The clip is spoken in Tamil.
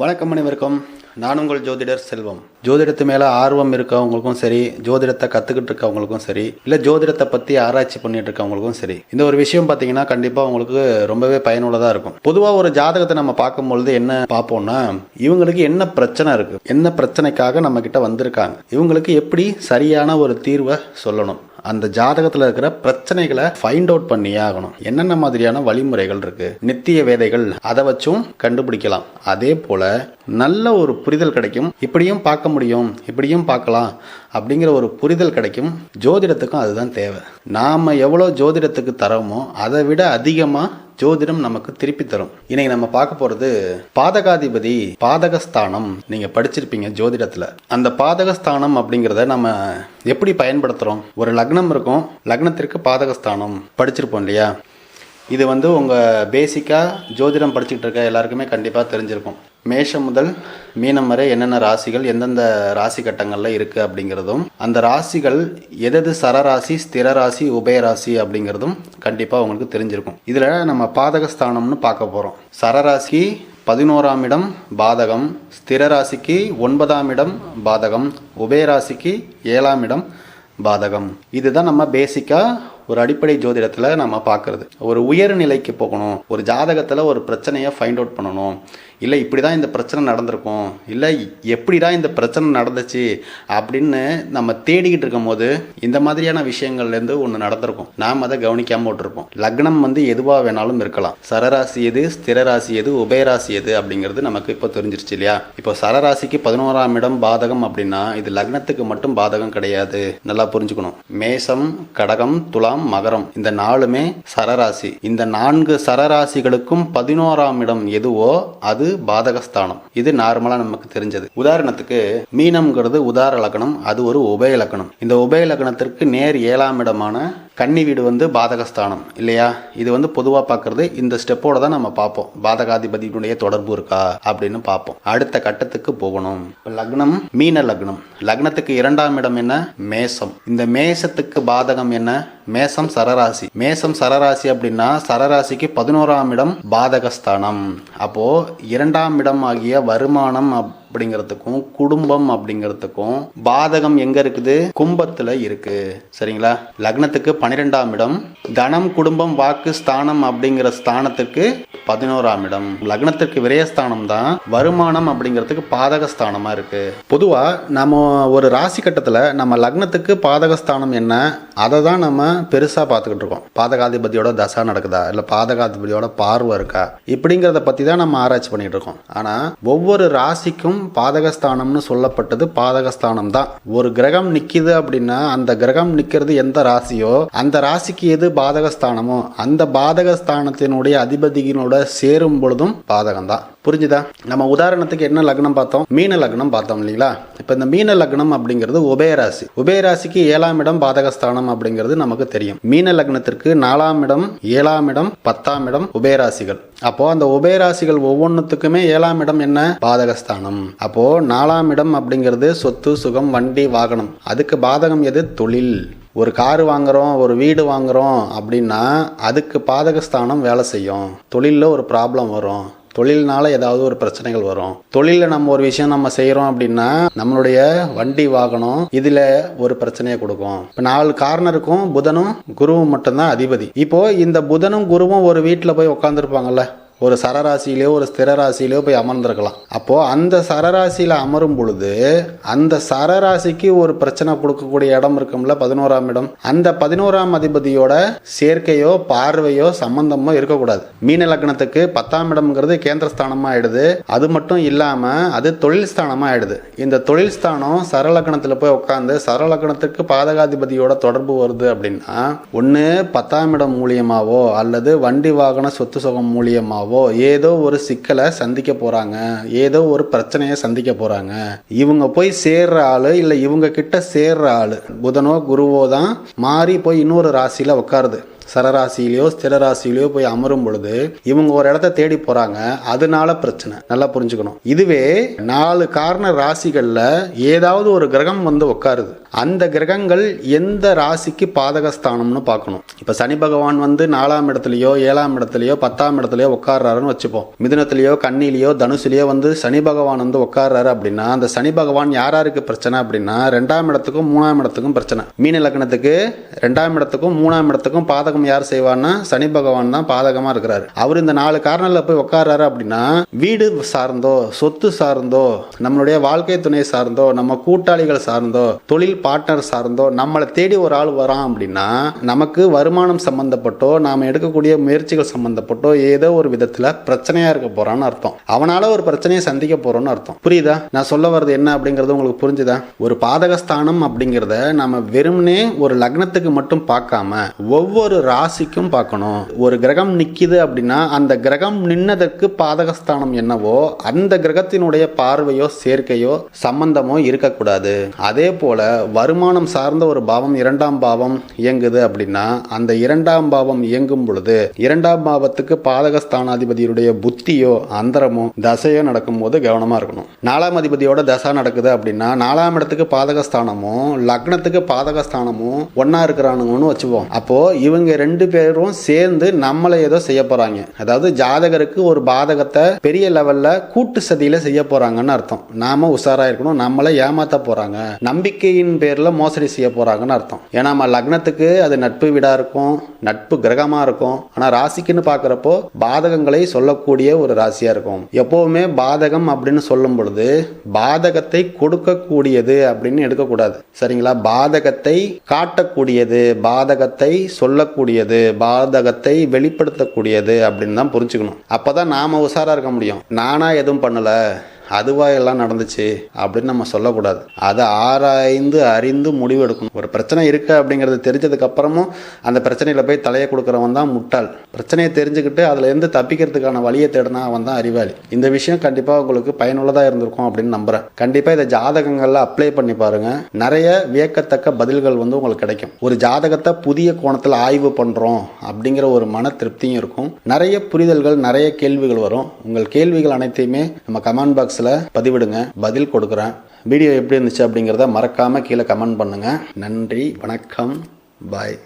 வணக்கம் அனைவருக்கும். நான் உங்கள் ஜோதிடர் செல்வம். ஜோதிடத்து மேலே ஆர்வம் இருக்கவங்களுக்கும் சரி ஜோதிடத்தை கற்றுக்கிட்டு இருக்கவங்களுக்கும் சரி இல்லை ஜோதிடத்தை பற்றி ஆராய்ச்சி பண்ணிட்டு இருக்கவங்களுக்கும் சரி இந்த ஒரு விஷயம் பார்த்தீங்கன்னா கண்டிப்பாக உங்களுக்கு ரொம்பவே பயனுள்ளதாக இருக்கும். பொதுவாக ஒரு ஜாதகத்தை நம்ம பார்க்கும்பொழுது என்ன பார்ப்போம்னா இவங்களுக்கு என்ன பிரச்சனை இருக்குது என்ன பிரச்சனைக்காக நம்ம கிட்ட வந்திருக்காங்க? இவங்களுக்கு எப்படி சரியான ஒரு தீர்வை சொல்லணும்? அந்த ஜாதகத்தில் இருக்கிற பிரச்சனைகளை ஃபைண்ட் அவுட் பண்ணியே ஆகணும். என்னென்ன மாதிரியான வழிமுறைகள் இருக்கு? நித்திய வேதைகள் அதை வச்சும் கண்டுபிடிக்கலாம். அதே போல நல்ல ஒரு புரிதல் கிடைக்கும். இப்படியும் பார்க்க முடியும் இப்படியும் பார்க்கலாம் அப்படிங்கிற ஒரு புரிதல் கிடைக்கும். ஜோதிடத்துக்கும் அதுதான் தேவை. நாம எவ்வளோ ஜோதிடத்துக்கு தரோமோ அதை விட அதிகமாக ஜோதிடம் நமக்கு திருப்பி தரும். இன்னைக்கு நம்ம பார்க்க போறது பாதகாதிபதி பாதகஸ்தானம். நீங்க படிச்சிருப்பீங்க ஜோதிடத்துல. அந்த பாதகஸ்தானம் அப்படிங்கிறத நம்ம எப்படி பயன்படுத்துறோம்? ஒரு லக்னம் இருக்கும். லக்னத்திற்கு பாதகஸ்தானம். படிச்சிருப்போம் இல்லையா? இது வந்து உங்கள் பேசிக்காக ஜோதிடம் படிச்சுக்கிட்டு இருக்க எல்லாருக்குமே கண்டிப்பாக தெரிஞ்சிருக்கும். மேஷம் முதல் மீனம் வரை என்னென்ன ராசிகள் எந்தெந்த ராசி கட்டங்களில் இருக்குது அப்படிங்கிறதும் அந்த ராசிகள் எதது சரராசி ஸ்திர ராசி உபயராசி அப்படிங்கிறதும் கண்டிப்பாக உங்களுக்கு தெரிஞ்சிருக்கும். இதில் நம்ம பாதகஸ்தானம்னு பார்க்க போகிறோம் சரராசி பதினோராம் இடம் பாதகம் ஸ்திர ராசிக்கு ஒன்பதாம் இடம் பாதகம் உபயராசிக்கு ஏழாம் இடம் பாதகம். இதுதான் நம்ம பேசிக்காக ஒரு அடிப்படை ஜோதிடத்தில் நம்ம பார்க்குறது ஒரு உயர் நிலைக்கு போகணும். ஒரு ஜாதகத்தில் ஒரு பிரச்சனையை ஃபைண்ட் அவுட் பண்ணணும். இல்லை இப்படி தான் இந்த பிரச்சனை நடந்திருக்கும். இல்லை எப்படி தான் இந்த பிரச்சனை நடந்துச்சு அப்படின்னு நம்ம தேடிக்கிட்டு இருக்கும் போது இந்த மாதிரியான விஷயங்கள்லேருந்து ஒன்று நடந்திருக்கும். நாம் அதை கவனிக்காமல் விட்டுருப்போம். லக்னம் வந்து எதுவாக வேணாலும் இருக்கலாம். சரராசி எது ஸ்திரராசி எது உபயராசி எது அப்படிங்கிறது நமக்கு இப்போ தெரிஞ்சிருச்சு இல்லையா? இப்போ சரராசிக்கு பதினோராம் இடம் பாதகம் அப்படின்னா இது லக்னத்துக்கு மட்டும் பாதகம் கிடையாது. நல்லா புரிஞ்சுக்கணும். மேசம் கடகம் துலாம் மகரம். இந்த நாலுமே சரராசி. இந்த நான்கு சரராசிகளுக்கும் பதினோராம் இடம் எதுவோ அது பாதகஸ்தானம். இது நார்மலா நமக்கு தெரிஞ்சது. உதாரணத்துக்கு மீனம்ங்கிறது உதார லக்னம் அது ஒரு உபய லக்னம் இந்த உபய லக்னத்திற்கு நேர் ஏழாம் இடமான கன்னி வீடு வந்து பாதகஸ்தானம் இல்லையா? இது வந்து பொதுவாக பார்க்குறது இந்த ஸ்டெப்போட தான் நம்ம பார்ப்போம் பாதகாதிபதியினுடைய தொடர்பு இருக்கா அப்படின்னு பார்ப்போம் அடுத்த கட்டத்துக்கு போகணும். லக்னம் மீன லக்னம். லக்னத்துக்கு இரண்டாம் இடம் என்ன? மேசம். இந்த மேசத்துக்கு பாதகம் என்ன? மேசம் சரராசி. மேசம் சரராசி அப்படின்னா சரராசிக்கு பதினோராம் இடம் பாதகஸ்தானம். அப்போ இரண்டாம் இடம் ஆகிய வருமானம் அப்படிங்கிறதுக்கும் குடும்பம் அப்படிங்கிறதுக்கும் பாதகம் எங்க இருக்குது? கும்பத்துல இருக்கு. சரிங்களா? லக்னத்துக்கு பன்னிரெண்டாம் இடம். தனம் குடும்பம் வாக்கு ஸ்தானம் அப்படிங்கிற ஸ்தானத்துக்கு பதினோராம் இடம். லக்னத்திற்கு விரயஸ்தானம் தான். வருமானம் அப்படிங்கிறதுக்கு பாதகஸ்தானமா இருக்கு. பொதுவா நம்ம ஒரு ராசி கட்டத்துல நம்ம லக்னத்துக்கு பாதகஸ்தானம் என்ன? அதை தான் நம்ம பெருசா பார்த்துக்கிட்டு இருக்கோம். பாதகாதிபதியோட தசா நடக்குதா? இல்ல பாதகாதிபதியோட பார்வை இருக்கா? இப்படிங்கிறத பத்தி தான் நம்ம ஆராய்ச்சி பண்ணிட்டு இருக்கோம். ஆனா ஒவ்வொரு ராசிக்கும் பாதகஸ்தானம்னு சொல்லப்பட்டது பாதகஸ்தானம் தான். ஒரு கிரகம் நிற்கிது அப்படின்னா அந்த கிரகம் நிக்கிறது எந்த ராசியோ அந்த ராசிக்கு எது பாதகஸ்தானமோ அந்த பாதகஸ்தானத்தினுடைய அதிபதியினோட சேரும் பொழுதும் பாதகம் தான் புரிஞ்சுதா? நம்ம உதாரணத்துக்கு என்ன லக்னம் பார்த்தோம்? மீன லக்னம் பார்த்தோம் இல்லைங்களா? இப்போ இந்த மீன லக்னம் அப்படிங்கிறது உபயராசி உபயராசிக்கு ஏழாம் இடம் பாதகஸ்தானம் அப்படிங்கிறது நமக்கு தெரியும். மீன லக்னத்திற்கு நாலாம் இடம் ஏழாம் இடம் பத்தாம் இடம் உபயராசிகள் அப்போ அந்த உபயராசிகள் ஒவ்வொன்றுத்துக்குமே ஏழாம் இடம் என்ன? பாதகஸ்தானம். அப்போ நாலாம் இடம் அப்படிங்கிறது சொத்து சுகம் வண்டி வாகனம். அதுக்கு பாதகம் எது? தொழில். ஒரு காரு வாங்குறோம் ஒரு வீடு வாங்குறோம் அப்படின்னா அதுக்கு பாதகஸ்தானம் வேலை செய்யும். தொழிலில் ஒரு ப்ராப்ளம் வரும். தொழில்னால ஏதாவது ஒரு பிரச்சனைகள் வரும். தொழிலில் நம்ம ஒரு விஷயம் நம்ம செய்கிறோம் அப்படின்னா நம்மளுடைய வண்டி வாகனம் இதில் ஒரு பிரச்சனையை கொடுக்கும். இப்போ நாலு கார்னருக்கும் புதனும் குருவும் மட்டும்தான் அதிபதி. இப்போ இந்த புதனும் குருவும் ஒரு வீட்டில் போய் உட்காந்துருப்பாங்கல்ல ஒரு சரராசியிலேயோ ஒரு ஸ்திர ராசியிலையோ போய் அமர்ந்திருக்கலாம். அப்போது அந்த சரராசியில் அமரும் பொழுது அந்த சரராசிக்கு ஒரு பிரச்சனை கொடுக்கக்கூடிய இடம் இருக்கும்ல பதினோராம் இடம். அந்த பதினோராம் அதிபதியோட சேர்க்கையோ பார்வையோ சம்பந்தமோ இருக்கக்கூடாது. மீன லக்னத்துக்கு பத்தாம் இடம்ங்கிறது கேந்திர ஸ்தானமா ஆயிடுது அது மட்டும் இல்லாமல் அது தொழில் ஸ்தானமாக ஆயிடுது இந்த தொழில் ஸ்தானம் சரலக்கணத்தில் போய் உட்காந்து சரலக்கணத்துக்கு பாதகாதிபதியோட தொடர்பு வருது அப்படின்னா ஒன்று பத்தாம் இடம் மூலியமாவோ அல்லது வண்டி வாகன சொத்து சுகம் மூலியமாவோ ஏதோ ஒரு சிக்கலை சந்திக்க போறாங்க. ஏதோ ஒரு பிரச்சனையை சந்திக்க போறாங்க. இவங்க போய் சேர்ற ஆளு இல்லை இவங்க கிட்ட சேர்ற ஆளு. புதனோ குருவோ தான் மாறி போய் இன்னொரு ராசியில உட்காருது. சரராசியிலையோ ஸ்திரராசியிலையோ போய் அமரும் பொழுது இவங்க ஒரு இடத்த தேடி போறாங்க. அதனால பிரச்சனை. நல்லா புரிஞ்சுக்கணும். இதுவே நாலு காரண ராசிகள்ல ஏதாவது ஒரு கிரகம் வந்து உட்காருது. அந்த கிரகங்கள் எந்த ராசிக்கு பாதகஸ்தானம்னு பார்க்கணும். இப்ப சனி பகவான் வந்து நாலாம் இடத்துலயோ ஏழாம் இடத்துலயோ பத்தாம் இடத்துலயோ உட்கார்றாருன்னு வச்சுப்போம். மிதுனத்திலேயோ கண்ணிலேயோ தனுசுலயோ வந்து சனி பகவான் வந்து உட்கார்றாரு அப்படின்னா அந்த சனி பகவான் யாராருக்கு பிரச்சனை அப்படின்னா ரெண்டாம் இடத்துக்கும் மூணாம் இடத்துக்கும் பிரச்சனை. மீன லக்னத்துக்கு ரெண்டாம் இடத்துக்கும் மூணாம் இடத்துக்கும் பாதகம் யார் செய்வான்னா சனி பகவான் தான் பாதகமா இருக்கிறாரு. அவர் இந்த நாலு காரணங்களில் போய் உட்கார்றாரு அப்படின்னா வீடு சார்ந்தோ சொத்து சார்ந்தோ நம்மளுடைய வாழ்க்கை துணை சார்ந்தோ நம்ம கூட்டாளிகள் சார்ந்தோ தொழில் பார்ட்னர் சார்ந்தோ நம்மளை தேடி ஒரு ஆள் வரான் அப்படின்னா நமக்கு வருமானம் சம்பந்தப்பட்டோ நாம எடுக்கக்கூடிய முயற்சிகள் சம்பந்தப்பட்டோ ஏதோ ஒரு விதத்தில் பிரச்சனையாக இருக்க போகிறான்னு அர்த்தம். அவனால் ஒரு பிரச்சனையை சந்திக்க போறோம்னு அர்த்தம். புரியுதா? நான் சொல்ல வர்றது என்ன அப்படிங்கிறது உங்களுக்கு புரிஞ்சுதா? ஒரு பாதகஸ்தானம் அப்படிங்கிறத நம்ம வெறுமனே ஒரு லக்னத்துக்கு மட்டும் பார்க்காம ஒவ்வொரு ராசிக்கும் பார்க்கணும். ஒரு கிரகம் நிற்கிது அப்படின்னா அந்த கிரகம் நின்னதற்கு பாதகஸ்தானம் என்னவோ அந்த கிரகத்தினுடைய பார்வையோ சேர்க்கையோ சம்பந்தமோ இருக்கக்கூடாது. அதே போல வருமானம் சார்ந்த ஒரு பாவம் இரண்டாம் பாவம் இயங்குது அப்படின்னா அந்த இரண்டாம் பாவம் இயங்கும் பொழுது இரண்டாம் பாவத்துக்கு பாதகஸ்தானாதிபதியுடைய புத்தியோ அந்தரமோ தசையோ நடக்கும்போது கவனமாக இருக்கணும். நாலாம் அதிபதியோட தசா நடக்குது அப்படின்னா நாலாம் இடத்துக்கு பாதகஸ்தானமும் லக்னத்துக்கு பாதகஸ்தானமும் ஒன்னா இருக்கிறானுங்கன்னு வச்சுப்போம். அப்போ இவங்க ரெண்டு பேரும் சேர்ந்து நம்மளை ஏதோ செய்ய போறாங்க. அதாவது ஜாதகருக்கு ஒரு பாதகத்தை பெரிய லெவல்ல கூட்டு சதியில செய்ய போறாங்கன்னு அர்த்தம். நாம உஷாரா இருக்கணும். நம்மளை ஏமாத்த போறாங்க. நம்பிக்கையின் பேர்ல மோசடி செய்ய போறாங்கன்னு அர்த்தம். ஏன்னா நம்ம லக்னத்துக்கு அது நட்பு வீடா இருக்கும். நட்பு கிரகமா இருக்கும். ஆனா ராசிக்குன்னு பாக்குறப்போ பாதகங்களை சொல்லக்கூடிய ஒரு ராசியா இருக்கும். எப்பவுமே பாதகம் அப்படின்னு சொல்லும் பொழுது பாதகத்தை கொடுக்கக்கூடியது அப்படின்னு எடுக்கக்கூடாது. சரிங்களா? பாதகத்தை காட்டக்கூடியது. பாதகத்தை சொல்லக்கூடிய சொல்லக்கூடியது பாதகத்தை வெளிப்படுத்தக்கூடியது அப்படின்னு தான் புரிஞ்சுக்கணும். அப்பதான் நாம உஷாராக இருக்க முடியும். நானா எதுவும் பண்ணல. அதுவா எல்லாம் நடந்துச்சு அப்படின்னு நம்ம சொல்லக்கூடாது. அதை ஆராய்ந்து அறிந்து முடிவு எடுக்கணும் ஒரு பிரச்சனை இருக்கு அப்படிங்கிறது தெரிஞ்சதுக்கு அப்புறமும் அந்த பிரச்சனையில போய் தலையை கொடுக்குறவன் தான் முட்டாள். பிரச்சனையை தெரிஞ்சுக்கிட்டு அதுல இருந்து தப்பிக்கிறதுக்கான வழியை தேடினா அவன் தான் அறிவாளி. இந்த விஷயம் கண்டிப்பா உங்களுக்கு பயனுள்ளதா இருந்திருக்கும் அப்படின்னு நம்புறேன். கண்டிப்பா இதை ஜாதகங்கள்ல அப்ளை பண்ணி பாருங்க. நிறைய வியக்கத்தக்க பதில்கள் வந்து உங்களுக்கு கிடைக்கும். ஒரு ஜாதகத்தை புதிய கோணத்தில் ஆய்வு பண்றோம் அப்படிங்கிற ஒரு மன திருப்தியும் இருக்கும். நிறைய புரிதல்கள் நிறைய கேள்விகள் வரும். உங்கள் கேள்விகள் அனைத்தையுமே நம்ம கமெண்ட் பாக்ஸ் பாக்ஸில் பதிவிடுங்க பதில் கொடுக்குறேன். வீடியோ எப்படி இருந்துச்சு அப்படிங்கிறத மறக்காம கீழே கமெண்ட் பண்ணுங்க. நன்றி வணக்கம் பாய்.